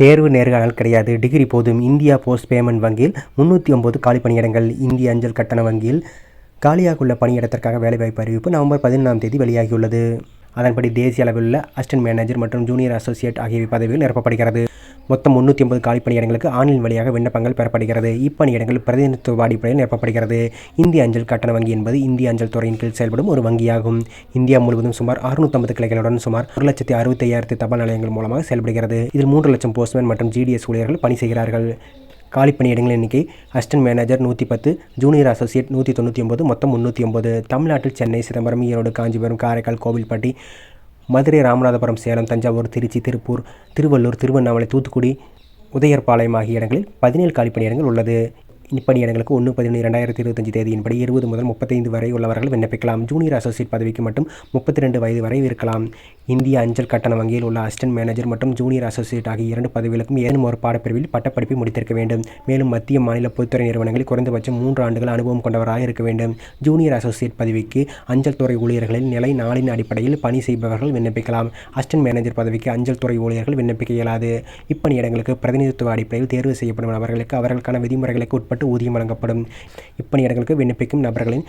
தேர்வு நேர்காணல் கிடையாது. டிகிரி போதும். இந்தியா போஸ்ட் பேமெண்ட் வங்கியில் முந்நூற்றி ஒம்பது காலி பணியிடங்கள். இந்திய அஞ்சல் கட்டண வங்கியில் காலியாக உள்ள பணியிடத்திற்காக வேலைவாய்ப்பு அறிவிப்பு நவம்பர் பதினொன்றாம் தேதி வெளியாகியுள்ளது. அதன்படி தேசிய அளவில் உள்ள அசிஸ்டன்ட் மேனேஜர் மற்றும் ஜூனியர் அசோசியேட் ஆகிய பதவிகள் நிரப்பப்படுகிறது. மொத்தம் முந்நூற்றி ஐம்பது காலி பணியிடங்களுக்கு ஆன்லைன் வழியாக விண்ணப்பங்கள் பெறப்படுகிறது. இப்பணியிடங்கள் பிரதிநிதித்துவ அடிப்படையில் நிரப்பப்படுகிறது. இந்திய அஞ்சல் கட்டண வங்கி என்பது இந்திய அஞ்சல் துறையின் கீழ் செயல்படும் ஒரு வங்கியாகும். இந்தியா முழுவதும் சுமார் அறுநூற்றம்பது கிளைகளுடன் சுமார் ஒரு லட்சத்தி அறுபத்தி தபால் நிலையங்கள் மூலமாக செயல்படுகிறது. இதில் மூன்று லட்சம் போஸ்ட்மேன் மற்றும் ஜிடிஎஸ் ஊழியர்கள் பணி செய்கிறார்கள் காலி பணியிடங்கள் எண்ணிக்கை அசிஸ்டன்ட் மேனேஜர் நூற்றி பத்து ஜூனியர் அசோசியேட் நூற்றி தொண்ணூற்றி ஒம்பது மொத்தம் முந்நூற்றி ஒம்பது தமிழ்நாட்டில் சென்னை சிதம்பரம் ஈரோடு காஞ்சிபுரம் காரைக்கால் கோவில்பட்டி மதுரை ராமநாதபுரம் சேலம் தஞ்சாவூர் திருச்சி திருப்பூர் திருவள்ளூர் திருவண்ணாமலை தூத்துக்குடி உதயர்பாளையம் ஆகிய இடங்களில் பதினேழு காலி பணியிடங்கள் உள்ளது. இப்பணியிடங்களுக்கு ஒன்று பதினொன்று இரண்டாயிரத்தி இருபத்தஞ்சு தேதியின்படி இருபது முதல் முப்பத்தைந்து வரை உள்ளவர்கள் விண்ணப்பிக்கலாம். ஜூனியர் அசோசியேட் பதவிக்கு மட்டும் முப்பத்தி ரெண்டு வயது வரை இருக்கலாம். இந்திய அஞ்சல் கட்டண வங்கியில் உள்ள அசிஸ்டன்ட் மேனேஜர் மற்றும் ஜூனியர் அசோசியேட் ஆகிய இரண்டு பதவிகளுக்கும் ஏதேனும் ஒரு பாடப்பிரிவில் பட்டப்படிப்பை முடித்திருக்க வேண்டும். மேலும் மத்திய மாநில பொதுத்துறை நிறுவனங்களில் குறைந்தபட்சம் மூன்று ஆண்டுகள் அனுபவம் கொண்டவராக இருக்க வேண்டும். ஜூனியர் அசோசியேட் பதவிக்கு அஞ்சல் துறை ஊழியர்களில் நிலை நாளின் அடிப்படையில் பணி செய்பவர்கள் விண்ணப்பிக்கலாம். அசிஸ்டன்ட் மேனேஜர் பதவிக்கு அஞ்சல் துறை ஊழியர்கள் விண்ணப்பிக்க இயலாது. இப்பணியிடங்களுக்கு பிரதிநிதித்துவ அடிப்படையில் தேர்வு செய்யப்படும் நபர்களுக்கு அவர்களுக்கான விதிமுறைகளுக்கு உட்பட்டு ஊதியம் வழங்கப்படும். இப்பணியிடங்களுக்கு விண்ணப்பிக்கும் நபர்களின்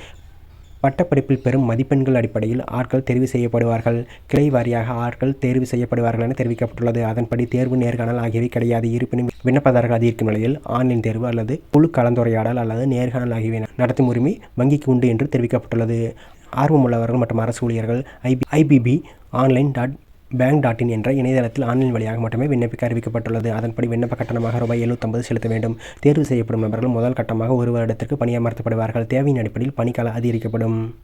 பட்டப்படிப்பில் பெறும் மதிப்பெண்கள் அடிப்படையில் ஆட்கள் தெரிவு செய்யப்படுவார்கள். கிளை வாரியாக ஆட்கள் தேர்வு செய்யப்படுவார்கள் என தெரிவிக்கப்பட்டுள்ளது. அதன்படி தேர்வு நேர்காணல் ஆகியவை கிடையாது. இருப்பினும் விண்ணப்பதாரர்கள் அதிகரிக்கும் நிலையில் ஆன்லைன் தேர்வு அல்லது குழு கலந்துரையாடல் அல்லது நேர்காணல் ஆகியவை நடத்தும் உரிமை வங்கிக்கு உண்டு என்று தெரிவிக்கப்பட்டுள்ளது. ஆர்வமுள்ளவர்கள் மற்றும் அரசு ஊழியர்கள் IP IPP online dot bank dot in என்ற இணையதளத்தில் ஆன்லைன் வழியாக மட்டுமே விண்ணப்பிக்க அறிவிக்கப்பட்டுள்ளது. அதன்படி விண்ணப்ப கட்டணமாக ரூபாய் எழுநூற்றம்பது செலுத்த வேண்டும். தேர்வு செய்யப்படும் நபர்கள் முதல் கட்டமாக ஒரு வருடத்திற்கு பணியமர்த்தப்படுவார்கள். தேவையின் அடிப்படையில் பணிக்கால அதிகரிக்கப்படும்.